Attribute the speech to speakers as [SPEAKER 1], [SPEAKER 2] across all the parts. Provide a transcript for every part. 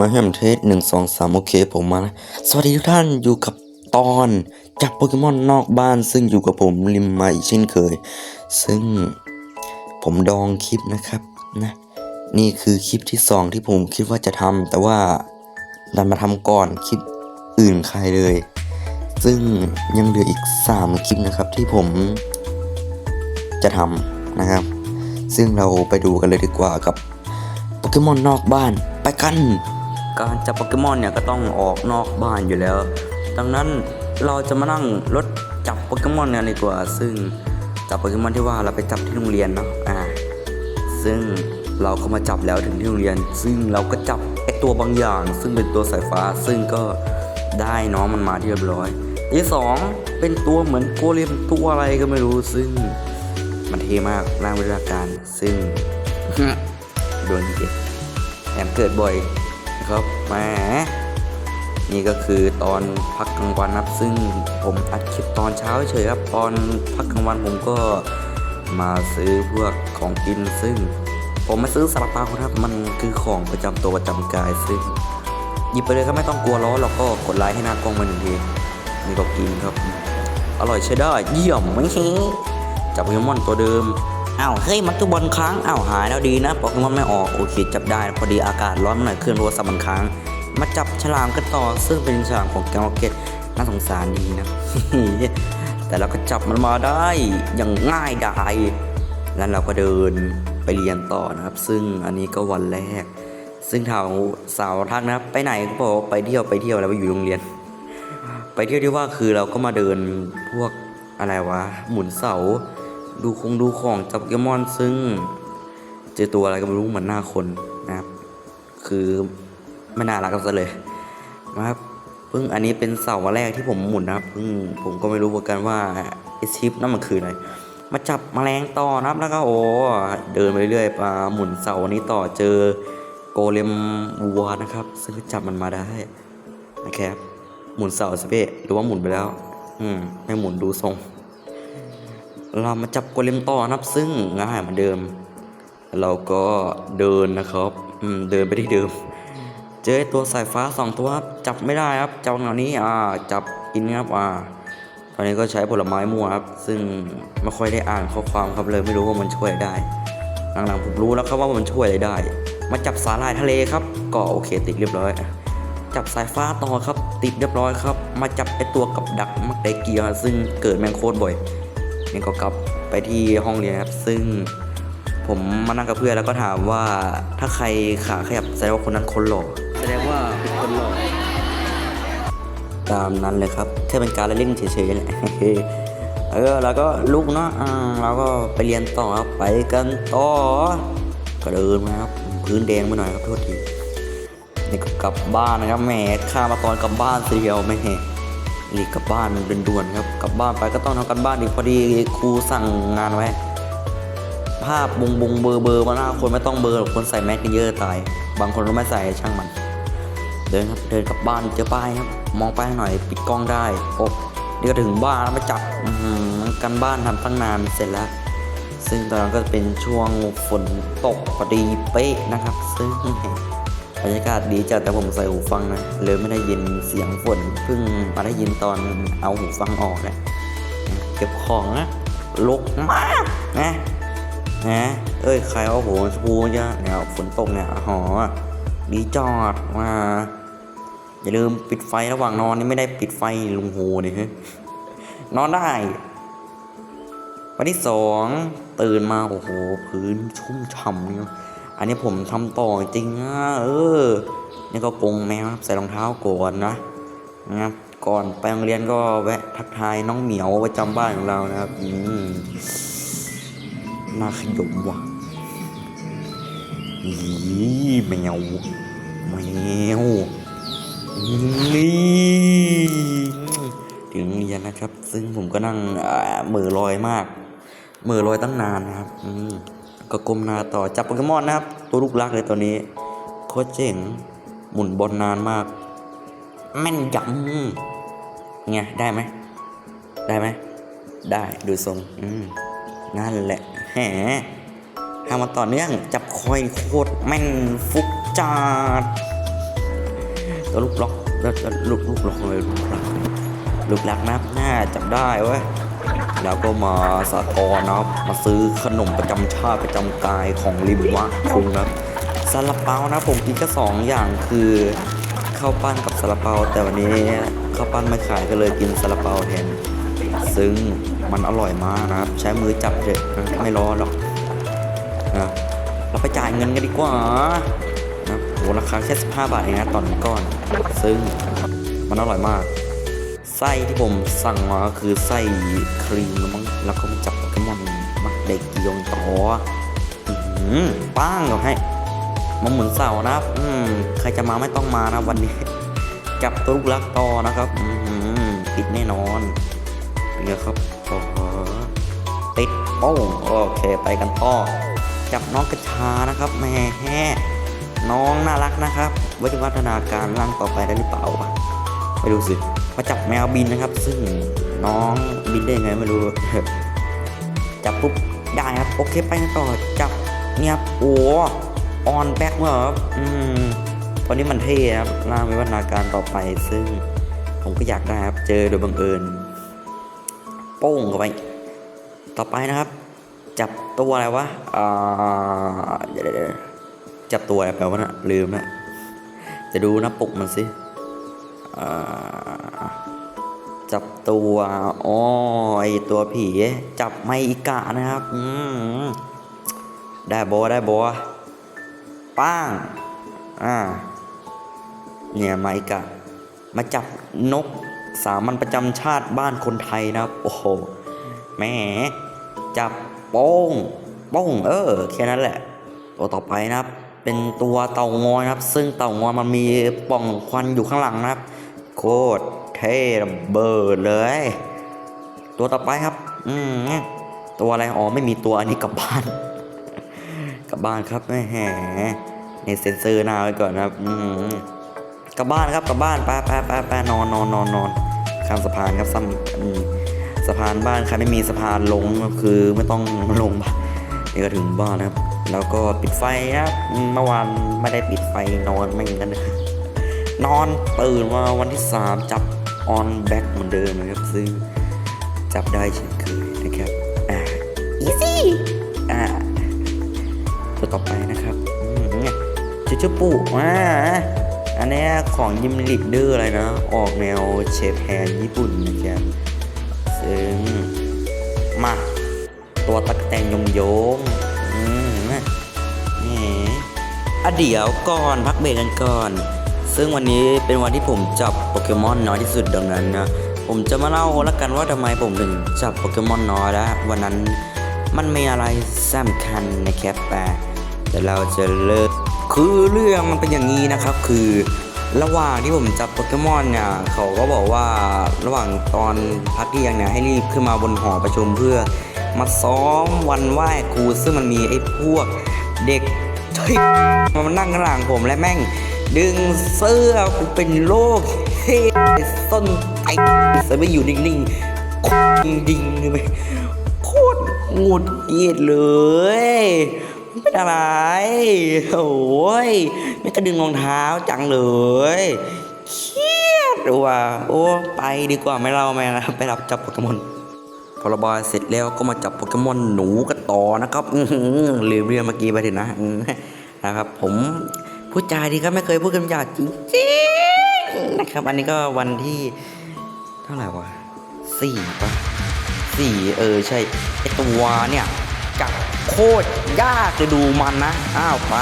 [SPEAKER 1] มาแฮมเทสหนึ่งสองสามโอเคผมมาสวัสดีทุกท่านอยู่กับตอนจับโปเกมอนนอกบ้าน ซึ่งอยู่กับผมริมมาอีกเช่นเคย ซึ่งผมดองคลิปนะครับนะนี่คือคลิปที่สองที่ผมคิดว่าจะทำแต่ว่าดันมาทำก่อนคลิปอื่นใครเลย ซึ่งยังเหลืออีกสามคลิปนะครับที่ผมจะทำนะครับ ซึ่งเราไปดูกันเลยดีกว่ากับโปเกมอนนอกบ้าน ไปกัน การจับโปเกมอนเนี่ยก็ต้องออกนอกบ้านอยู่แล้ว ดังนั้นเราจะมานั่งรถจับโปเกมอนกันดีกว่า ซึ่งจับโปเกมอนที่ว่าเราไปจับที่โรงเรียนเนาะอ่าซึ่งเราก็มาจับแล้วถึงที่โรงเรียน ซึ่งเราก็จับไอตัวบางอย่าง ซึ่งเป็นตัวสายฟ้า ซึ่งก็ได้น้องมันมาที่เรียบร้อยที่สองเป็นตัวเหมือนโกเลมตัวอะไรก็ไม่รู้ซึ่งมันเท่มากร่างวิทยาการซึ่งโดนเก็บ แถมเกิดบ่อยนะครับแหมนี่ก็คือตอนพักกลางวันนะครับ ซึ่งผมอัดคลิปตอนเช้าเฉยครับ ตอนพักกลางวันผมก็มาซื้อพวกของกินซึ่ง ผมมาซื้อซาลาเปาครับ มันคือของประจำตัวประจำกายซึ่งหยิบไปเลยครับไม่ต้องกลัวร้อนแล้วก็กดไลค์ให้หน้ากล้องมาหนึ่งทีนี่ก็กินครับ อร่อยใช้ได้เยี่ยมไม่ใช่จับโปเกมอนตัวเดิม อ้าวเฮ้ยมันคือบอลค้างอ้าวหายแล้วดีนะโปเกมอนไม่ออกโอเคจับได้พอดีอากาศร้อนหน่อยเคลื่อนโทรศัพท์มันค้าง มาจับฉลามกันต่อซึ่งเป็นฉลามของแกงโอเกตน่าสงสารดีนะแต่เราก็จับมันมาได้อย่างง่ายดายแล้วเราก็เดินไปเรียนต่อนะครับ ซึ่งอันนี้ก็วันแรก ซึ่งถามสาวทักนะไปไหนก็บอกไปเที่ยวไปเที่ยวแล้วไปอยู่โรงเรียน ไปเที่ยวที่ว่าคือเราก็มาเดินพวกอะไรวะหมุนเสา ดูคงดูของจับเกมอนซึ่ง เจอตัวอะไรก็ไม่รู้เหมือนหน้าคนนะครับ คือไม่น่ารักกันซะเลยนะครับเพิ่งอันนี้เป็นเสาแรกที่ผมหมุนนะครับเพิ่งผมก็ไม่รู้เหมือนกันว่าไอชิปนั่นมันคืออะไรมาจับแมลงต่อนะครับแล้วก็โอ้เดินไปเรื่อยๆมาหมุนเสาอันี้ต่อเจอโกเลมวัวนะครับ ซึ่งจับมันมาได้นะครับหมุนเสาสเปะหรือว่าหมุนไปแล้ว อืมไม่หมุนดูทรง เรามาจับโกเลมต่อนะครับ ซึ่งง่ายเหมือนเดิม เราก็เดินนะครับเดินไปที่เดิม เจอตัวสายฟ้าสองตัวครับจับไม่ได้ครับจับเหล่านี้อ่าจับกินครับอ่าตอนนี้ก็ใช้ผลไม้มั่วครับ ซึ่งไม่ค่อยได้อ่านข้อความครับเลยไม่รู้ว่ามันช่วยได้ หลังๆผมรู้แล้วครับว่ามันช่วยอะไรได้ มาจับสาหร่ายทะเลครับ ก็โอเคติดเรียบร้อย จับสายฟ้าต่อครับ ติดเรียบร้อยครับ มาจับไอตัวกับดักมักไดเกียซึ่งเกิดแมงโคตรบ่อย นี่ก็กลับไปที่ห้องเรียนครับ ซึ่งผมมานั่งกับเพื่อนแล้วก็ถามว่าถ้าใครขาขยับแสดงว่าคนนั้นคนหล่อแสดงว่าเป็นคนหล่อตามนั้นเลยครับแค่เป็นการเล่นเฉยๆแหละเออแล้วก็ลุกเนาะเราก็ไปเรียนต่อครับไปกันต่อก็เดินมาครับพื้นแดงไปหน่อยครับโทษทีนี่ก็กลับบ้านนะครับแหมข้ามาตอนกลับบ้านเดียวไม่แห รีบกลับบ้านเป็นด่วนครับกลับบ้านไปก็ต้องทำกันบ้านอีกพอดีครูสั่งงานไว้ภาพบงบงเบอร์เบอร์มาหน้าคนไม่ต้องเบอร์หรอกคนใส่แมสกันเยอะตาย บางคนก็ไม่ใส่ช่างมัน เดินครับเดินกลับบ้านเจอป้ายครับ มองป้ายหน่อยปิดกล้องได้โอ้นี่ก็ถึงบ้านแล้วมาจับกันบ้านทำตั้งนานเสร็จแล้ว ซึ่งตอนนั้นก็เป็นช่วงฝนตกพอดีเป๊ะนะครับ ซึ่ง บรรยากาศดีจัดแต่ผมใส่หูฟังนะเลยไม่ได้ยินเสียงฝนเพิ่งมาได้ยินตอนเอาหูฟังออกนะเก็บของนะลกมากนะนะเอ้ยใครเอาหัวชมพูเนี่ยเนี่ยฝนตกเนี่ยหอดีจอดมาอย่าลืมปิดไฟระหว่างนอนนี่ไม่ได้ปิดไฟลุงโหนี่ฮ้ยนอนได้วันที่สองตื่นมาโอ้โหพื้นชุ่มฉ่ำเนี่ย อันนี้ผมทำต่อจริงนะเออ นี่ก็กรงแมวครับใส่รองเท้าก่อนนะนะครับก่อนไปโรงเรียนก็แวะทักทายน้องเหมียวประจำบ้านของเรานะครับอืมน่าขยมว่ะอีแมวแมวนี่ถึงเรียนนะครับ ซึ่งผมก็นั่งอ่ามือลอยมากมือลอยตั้งนานนะครับ อืม ก็ก้มหน้าต่อจับโปเกมอนนะครับ ตัวลูกรักเลยตัวนี้ โคตรเจ๋ง หมุนบอลนานมาก แม่นยำไงได้ไหม ได้ไหม ได้ดูทรงอืมนั่นแหละแหมทำมาต่อเนื่อง จับคอยโคตรแม่นฟุกจัดตัวลูกล็อกล้วจะลูกลูกล็อกเลยลูกล็อกลูกลักนะน่าจับได้เว้ย แล้วก็มาสะกอนะครับมาซื้อขนมประจำชาติประจำกายของริมวะคุงนะครับซาลาเปานะผมกินแค่สองอย่างคือข้าวปั้นกับซาลาเปา แต่วันนี้ข้าวปั้นไม่ขายก็เลยกินซาลาเปาแทนซึ่งมันอร่อยมากนะครับ ใช้มือจับเถอะไม่ร้อนหรอกนะเราไปจ่ายเงินกันดีกว่านะโหราคาแค่15บาทเองนะตอนนี้ก้อน ซึ่งมันอร่อยมาก ไส้ที่ผมสั่งมาก็คือไส้ครีมแล้วมั้งแล้วก็มาจับโปเกมอนมาเด็กยงต่ออื้อหือป้างกับให้มาหมุนเสานะครับ อืมใครจะมาไม่ต้องมานะวันนี้ จับตัวลูกรักต่อนะครับ อือหือปิดแน่นอนเป็นไงครับโอ้ติดป้องโอเคไปกันต่อ จับน้องกระชานะครับแม่แฮ่น้องน่ารักนะครับ ไว้จะวัฒนาการร่างต่อไปได้หรือเปล่าไปดูสิ มาจับแมวบินนะครับ ซึ่งน้องบินได้ยังไงไม่รู้จับปุ๊บได้ครับ โอเคไปต่อจับเนี่ยโอ้ออนแบ็กเมื่อครับอืมตอนนี้มันเท่ครับร่างวิวัฒนาการต่อไป ซึ่งผมก็อยากได้ครับ เจอโดยบังเอิญโป้งเข้าไปต่อไปนะครับ จับตัวอะไรวะอ่าจับตัวอะไรแปลว่านะลืมนะจะดูน้าปกมันสิ จับตัวอ๋อไอตัวผี จับไมอิกะนะครับอืมได้บอได้บอป้างอ่าเนี่ยไมอิกะ มาจับนกสามัญประจำชาติบ้านคนไทยนะครับ โอ้โหแหม่จับโป้งโป้งเออแค่นั้นแหละ ตัวต่อไปนะครับ เป็นตัวเต่างอยนะครับ ซึ่งเต่างอยมันมีป่องควันอยู่ข้างหลังนะครับ ตรเท่ระเบิดเลย ตัวต่อไปครับ อืมตัวอะไรอ๋อไม่มีตัวอันนี้กลับบ้าน กลับบ้านครับแหมในเซ็นเซอร์หน้าไว้ก่อนครับ อืมกลับบ้านครับกลับบ้านไปไปไปไปนอนนอนนอนนอนข้ามสะพานครับซ้ำอืมสะพานบ้านใครไม่มีสะพานลงก็คือไม่ต้องลงบ้านี่ก็ถึงบ้านนะครับ แล้วก็ปิดไฟครับเมื่อวานไม่ได้ปิดไฟนอนไม่งั้นนะ นอนตื่นมาวันที่ 3 จับออนแบ็กเหมือนเดิมนะครับ ซึ่งจับได้เช่นเคยนะครับ อ่าอีซี่อ่าตัวต่อไปนะครับอืมเนี่ยจูจูปูอ่าอันนี้ของยิมลิดเดอร์อะไรนะ ออกแนวเชฟแฮนญี่ปุ่นนะครับซึ่งมาตัวตักแตนยงยงอืมนี่อะเดี๋ยวก่อนพักเบรกกันก่อน ซึ่งวันนี้เป็นวันที่ผมจับโปเกมอนน้อยที่สุดดังนั้นนะผมจะมาเล่าล้วกันว่าทำไมผมถึงจับโปเกมอนน้อยแล้ววันนั้นมันมีอะไรสำคัญนะครับแต่แต่เราจะเลิกคือเรื่องมันเป็นอย่างนี้นะครับ คือระหว่างที่ผมจับโปเกมอนเนี่ยเขาก็บอกว่าระหว่างตอนพักเที่ยงเนี่ยให้รีบขึ้นมาบนหอประชุมเพื่อ มาซ้อมวันไหว้ครูซึ่งมันมีไอ้พวกเด็กที่มันนั่งข้างหลังผมและแม่ง ดึงเสื้อกูเป็นโรคเฮ้ส้นไอ้เสือไม่อยู่นิ่งๆโคตรดิ่งเลยไปโคตรงุดหงิดเลยไม่เป็นอะไร โอ้ยไม่กระดึงรองเท้าจังเลยเครียดว่ะโอ้ ไปดีกว่าไม่เล่าไม่นะไปรับจับโปเกมอนพอระบายเสร็จแล้วก็มาจับโปเกมอนหนูกันต่อนะครับอื้อหือลืมเรื่องเมื่อกี้ไปเถึงนะ นะครับ ผม พูดจาดีก็ไม่เคยพูดคำหยาบจริงๆนะครับ อันนี้ก็วันที่เท่าไหร่วะสี่ปะสี่เออใช่ไอตัวเนี่ยจับโคตรยากจะดูมันนะ อ้าวไป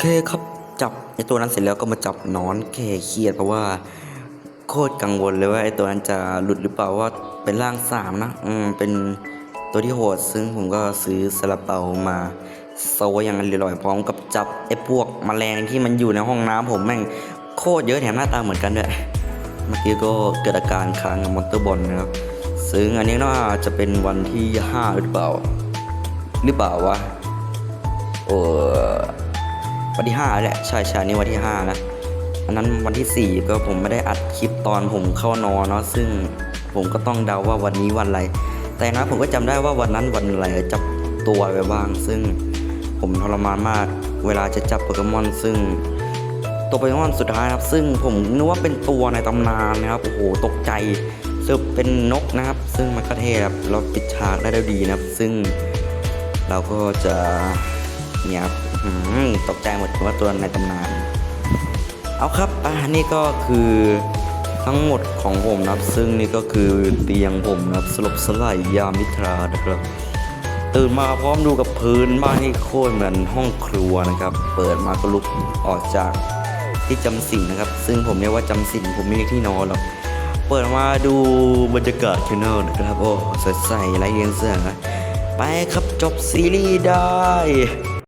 [SPEAKER 1] เคครับจับไอตัวนั้นเสร็จแล้วก็มาจับนอนแค่เครียดเพราะว่าโคตรกังวลเลยว่าไอตัวนั้นจะหลุดหรือเปล่าว่าเป็นร่างสามนะอืมเป็นตัวที่โหดซึ่งผมก็ซื้อซาลาเปามาโซอย่างอร่อยพร้อมกับจับไอพวกแมลงที่มันอยู่ในห้องน้ำผมแม่งโคตรเยอะแถมหน้าตาเหมือนกันด้วยเมื่อกี้ก็เกิดอาการค้างกับมอนเตอร์บอลนะครับซึ่งอันนี้น่าจะเป็นวันที่ 5 หรือเปล่า หรือเปล่าวะเออ วันที่5แหละใช่ใช่นี่วันที่5นะอันนั้นวันที่ 4 ก็ผมไม่ได้อัดคลิปตอนผมเข้านอนเนาะซึ่งผมก็ต้องเดาว่าวันนี้วันอะไร แต่นะผมก็จำได้ว่าวันนั้นวันอะไรจับตัวไปบ้าง ซึ่งผมทรมานมาก เวลาจะจับโปเกมอนซึ่งตัวโปเกมอนสุดท้ายครับ ซึ่งผมนึกว่าเป็นตัวในตำนานนะครับโอ้โหตกใจซึ่งเป็นนกนะครับ ซึ่งมันก็เท่ครับเราปิดฉากได้ดีนะครับ ซึ่งเราก็จะเนี่ยครับ ตกใจหมดว่าตัวในตำนาน เอาครับอ่านี่ก็คือทั้งหมดของผมนะครับ ซึ่งนี่ก็คือเตียงผมนะครับสลบสลายยามิทรานะครับ ตื่นมาพร้อมดูกับพื้นบ้านที่โคตรเหมือนห้องครัวนะครับ เปิดมาก็ลุกออกจากที่จำศีลนะครับ ซึ่งผมเรียกว่าจำศีลผมไม่เรียกที่นอนหรอกเปิดมาดูบรรยากาศชแนลนะครับ โอ้สดใสไร้เรียงเสื้อนะไปครับจบซีรีส์ได้